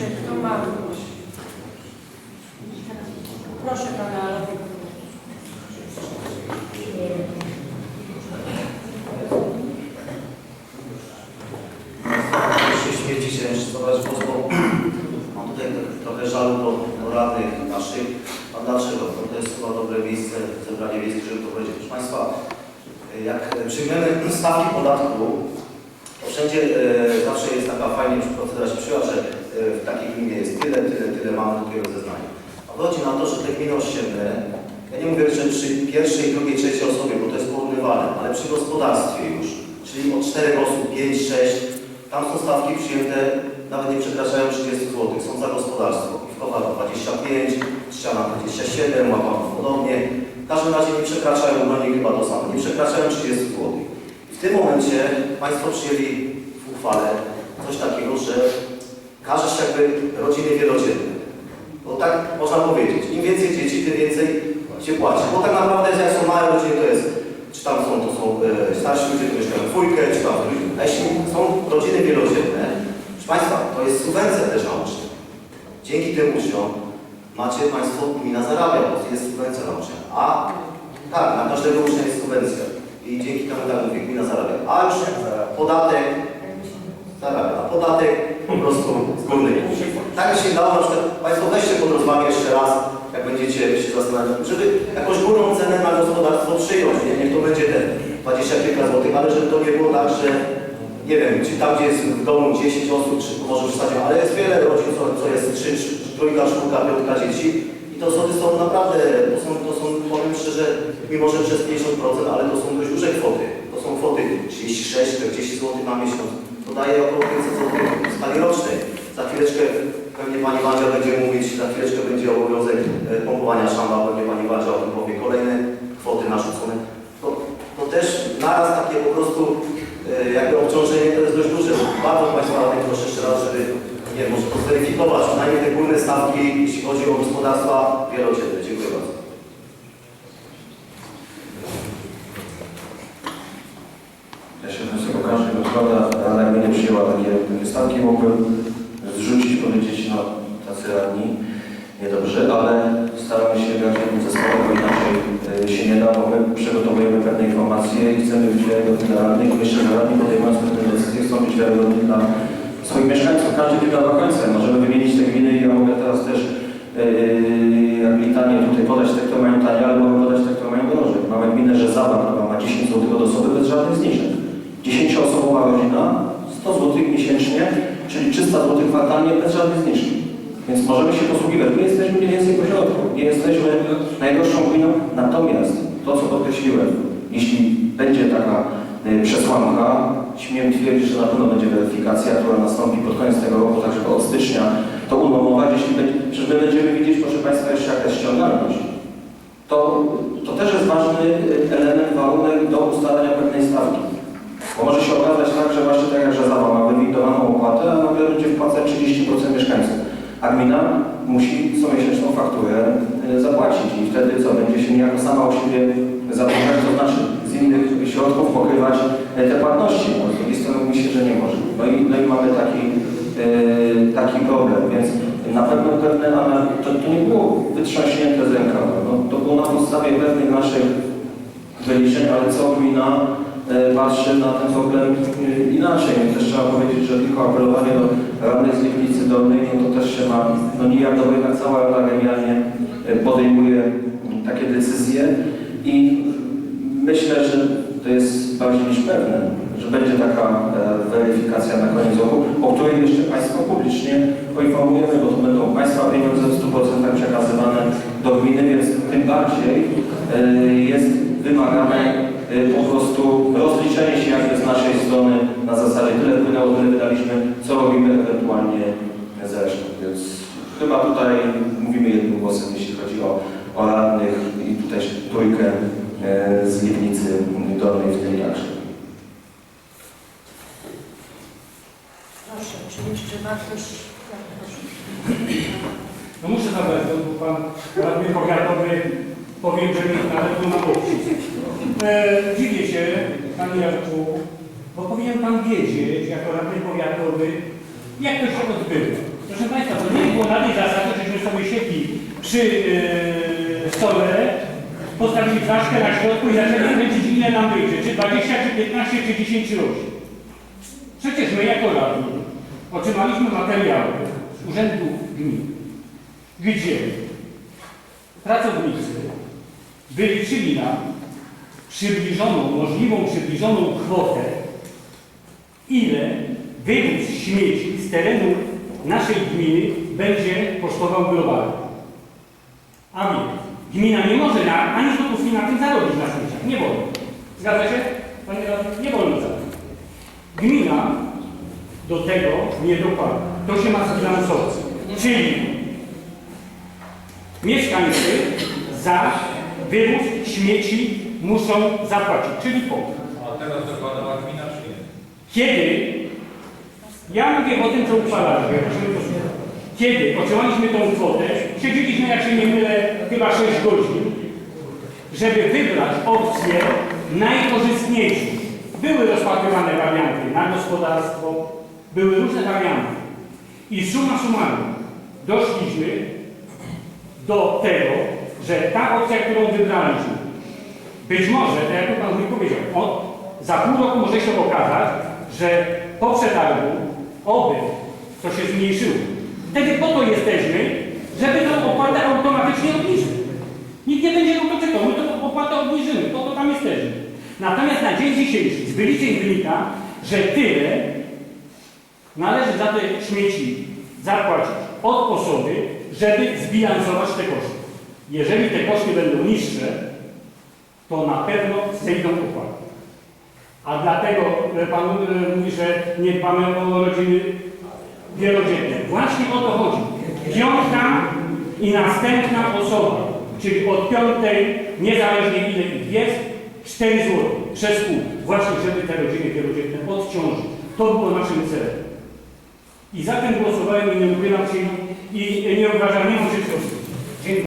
jeszcze kto ma? Proszę pana się śmierci się mam tutaj trochę żalu. A to jest dobre miejsce, żeby to Państwa, jak przyjmiemy stawki podatku, wszędzie e, zawsze jest taka fajnie procedura się przyjęła, że w takiej gminie jest tyle, tyle, tyle mamy takiego zeznania. A wychodzi na to, że te gminy ościenne, ja nie mówię, że przy pierwszej, drugiej, trzeciej osobie, bo to jest porównywalne, ale przy gospodarstwie już, czyli od 4 osób, 5, 6, tam są stawki przyjęte, nawet nie przekraczają 30 zł, są za gospodarstwo. Piwkowa 25, ściana 27, łapam podobnie. W każdym razie nie przekraczają, no nie chyba to samo, nie przekraczają 30 zł. I w tym momencie Państwo przyjęli w uchwale coś takiego, że każesz jakby rodziny wielodzietne. Bo tak można powiedzieć, im więcej dzieci, tym więcej się płaci. Bo tak naprawdę jak są małe rodziny, to jest, czy tam są, to są e, starsi ludzie, którzy mieszkają dwójkę, czy tam trójkę. A jeśli są rodziny wielodzietne, proszę Państwa, to jest subwencja też na ucznia. Dzięki tym uczniom macie Państwo, gmina zarabia, bo jest subwencja na ucznia. A tak, na każdego ucznia jest subwencja. I dzięki temu tak mówię, gmina zarabia. A już podatek zarabia, a podatek po prostu z górnej. Tak się dało, na przykład Państwo weźcie pod rozwagę jeszcze raz, jak będziecie się zastanawiać, żeby jakąś górną cenę na gospodarstwo przyjąć, nie? niech to będzie te 20 kilka złotych, ale żeby to nie było tak, że nie wiem, czy tam, gdzie jest w domu 10 osób, czy może w stanie, ale jest wiele rodzin, co, co jest 3, 3, trójka, czwórka, piątka dzieci i to złoty są naprawdę, to są, to są, powiem szczerze, mimo że przez 50%, ale to są dość duże kwoty. To są kwoty 36, 40 zł na miesiąc. To daje około 500 zł skali rocznej. Za chwileczkę pewnie Pani Wadzia będzie mówić, za chwileczkę będzie obowiązek e, pompowania szamba, pewnie Pani Wadzia o tym powie. Kolejne kwoty narzucone. To, to też naraz takie po prostu e, jakby obciążenie to jest dość duże. Bardzo Państwa radnych proszę jeszcze raz, żeby nie może to zweryfikować, przynajmniej te górne stawki, jeśli chodzi o gospodarstwa wielodzietne. Dziękuję bardzo. Ja się wniosek okaże, że prawda, Rada jakby nie przyjęła takie, stawki, mógłbym zrzucić, powiedzieć, no tacy radni, niedobrze, ale staramy się w jakim zespole, bo inaczej e, się nie da, bo my przygotowujemy pewne informacje i chcemy być wiarygodni dla radnych myślę, że radni podejmując pewne decyzje chcą być wiarygodni dla swoich mieszkańców. Każdy gmina ma końce, możemy wymienić te gminy i ja mogę teraz też Yy, litanie tutaj podać te, kto mają tanie, ale mogę podać te, kto mają drożej. Mamy gminę Rzezawa, która ma 10 zł od osoby bez żadnych zniżek. 10-osobowa rodzina, 100 zł miesięcznie, czyli 300 zł kwartalnie bez żadnych zniżek. Więc możemy się posługiwać. My jesteśmy mniej więcej po środku. Nie jesteśmy najdroższą gminą. Natomiast to, co podkreśliłem, jeśli będzie taka y, przesłanka, śmiem twierdzić, że na pewno będzie weryfikacja, która nastąpi pod koniec tego roku, tak żeby od stycznia to unormować, jeśli będzie, przecież my będziemy widzieć, proszę Państwa, jeszcze jaka jest ściągalność. To, to też jest ważny y, element, warunek do ustalenia pewnej stawki. Bo może się okazać tak, że właśnie tak jak Rzezawa ma wywindowaną opłatę, a nagle będzie wpłacać 30% mieszkańców. A gmina musi co miesięczną fakturę y, zapłacić i wtedy co, będzie się niejako sama o siebie zadłużać, to znaczy z innych środków pokrywać y, te płatności. No, z drugiej strony się, że nie może. No i, no i mamy taki, y, taki problem, więc na pewno pewne, ale to, to nie było wytrząśnięte z rękawa. No, to było na podstawie pewnych naszych wyliczeń, ale co gmina e, patrzy na ten problem e, inaczej. Też trzeba powiedzieć, że tylko apelowanie do radnych z Dolnej, no to też się ma no nijak do jednak cała Rada genialnie e, podejmuje m, takie decyzje i myślę, że to jest bardziej niż pewne, że będzie taka e, weryfikacja na koniec roku, o której jeszcze Państwa publicznie poinformujemy, bo to będą Państwa pieniądze w 100% przekazywane do gminy, więc tym bardziej e, jest wymagane e, po prostu rozliczenie się jakby z naszej strony na zasadzie tyle wpłynęło, tyle wydaliśmy, co robimy ewentualnie z resztą. Więc chyba tutaj mówimy jednym głosem, jeśli chodzi o, o radnych i tutaj trójkę e, z Liwnicy Dolnej w tym także. Proszę, czy jeszcze ma ktoś? No muszę zabrać, bo pan radny powiatowy powiem, że mnie nawet tu na boku. E, dziwię się, panie Jarku, bo powinien pan wiedzieć, jako radny powiatowy, jak to się odbywa. Proszę Państwa, to nie było na tej zasadzie, żeśmy sobie siedli przy yy, stole, postawili flaszkę na środku i zaczęli kręcić ile nam wyjdzie, czy 20, czy 15, czy 10 roślin. Przecież my jako radni otrzymaliśmy materiały z urzędów gmin, gdzie pracownicy wyliczyli nam przybliżoną, możliwą przybliżoną kwotę, ile wywóz śmieci z terenu naszej gminy będzie kosztował globalnie. A więc gmina nie może na, ani złotówki na tym zarobić na śmieciach. Nie wolno. Zgadza się? Panie radny? Nie wolno zarobić. Gmina do tego nie dokłada. To się ma zbilansować. Czyli mieszkańcy za wywóz śmieci muszą zapłacić, czyli po. A teraz dokładała gmina czy nie? Kiedy, ja mówię o tym, co uchwalaliśmy, kiedy otrzymaliśmy tą kwotę, siedzieliśmy, jak się nie mylę, chyba 6 godzin, żeby wybrać opcję najkorzystniejszą. Były rozpatrywane warianty na gospodarstwo, były różne warianty. I summa summarum doszliśmy do tego, że ta opcja, którą wybraliśmy, być może, tak jak Pan mi powiedział, za pół roku może się okazać, że po przetargu oby to się zmniejszyło. Wtedy po to jesteśmy, żeby tą opłatę automatycznie obniżyć. Nikt nie będzie na to czekał, my tą opłatę obniżymy, po to tam jesteśmy. Natomiast na dzień dzisiejszy z wyliczeń wynika, że tyle należy za te śmieci zapłacić od osoby, żeby zbilansować te koszty. Jeżeli te koszty będą niższe, to na pewno zejdą opłaty. A dlatego Pan e, mówi, że nie dbamy o rodziny wielodzietne. Właśnie o to chodzi. Piątka i następna osoba, czyli od piątej, niezależnie ile ich jest, 4 zł przez pół. Właśnie, żeby te rodziny wielodzietne odciążyć. To było naszym celem. I za tym głosowałem i nie ukrywam się i nie uważam, nie mam się